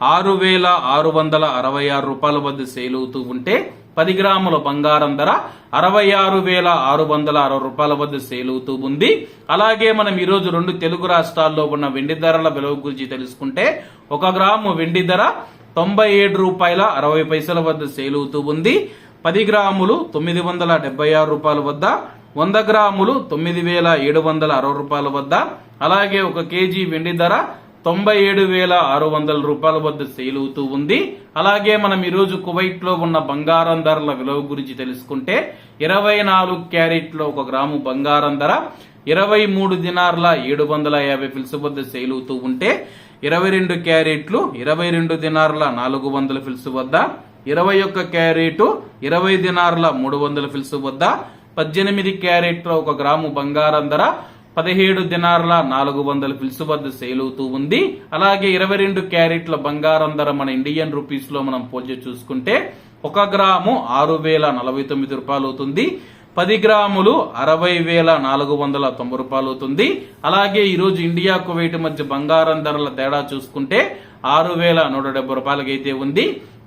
ఆరు వేల ఆరు వందల అరవై ఆరు రూపాయల వద్ద సేల్ అవుతూ ఉంటే పది గ్రాముల బంగారం ధర అరవై ఆరు వేల ఆరు వందల అరవై రూపాయల వద్ద సేల్ అవుతూ ఉంది. అలాగే మనం ఈరోజు రెండు తెలుగు రాష్ట్రాల్లో ఉన్న వెండి ధరల విలువ గురించి తెలుసుకుంటే ఒక గ్రాము వెండి ధర తొంభై ఏడు రూపాయల అరవై పైసల వద్ద సేల్ అవుతూ ఉంది. పది గ్రాములు తొమ్మిది వందల డెబ్బై ఆరు రూపాయల వద్ద వంద గ్రాములు తొమ్మిది వేల ఏడు వందల అరవై రూపాయల వద్ద. అలాగే ఒక కేజీ వెండి ధర తొంభై ఏడు వేల ఆరు వందల రూపాయల వద్ద సేల్ అవుతూ ఉంది. అలాగే మనం ఈరోజు కువైట్లో ఉన్న బంగారం ధరల విలువ గురించి తెలుసుకుంటే ఇరవై నాలుగు క్యారెట్లో ఒక గ్రాము బంగారం ధర ఇరవై మూడు దినార్ల ఏడు వందల యాభై ఫిల్స్ వద్ద సేల్ అవుతూ ఉంటే ఇరవై రెండు క్యారెట్లు ఇరవై రెండు దినార్ల నాలుగు వందల ఫిల్స్ వద్ద ఇరవై ఒక్క క్యారెట్ ఇరవై దినార్ల మూడు వందల ఫిల్స్ వద్ద పద్దెనిమిది క్యారెట్ల ఒక గ్రాము బంగారం ధర పదిహేడు దినార్ల నాలుగు వందల ఫిల్స్ వద్ద సేల్ అవుతూ ఉంది. అలాగే ఇరవై రెండు క్యారెట్ల బంగారం ధర మన ఇండియన్ రూపీస్లో మనం పోల్చి చూసుకుంటే ఒక గ్రాము ఆరు వేల నలభై తొమ్మిది రూపాయలు అవుతుంది పది గ్రాములు అరవై వేల నాలుగు వందల తొంభై రూపాయలు అవుతుంది అలాగే ఈరోజు ఇండియా కువైట్ మధ్య బంగారం ధరల తేడా చూసుకుంటే ఆరు వేల నూట డెబ్బై రూపాయలకైతే ఉంది.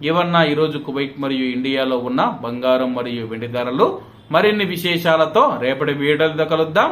ఇవన్న ఈరోజు కువైట్ మరియు ఇండియాలో ఉన్న బంగారం మరియు వెండి ధరలు. మరిన్ని విశేషాలతో రేపటి వీడియోలతో కలుద్దాం.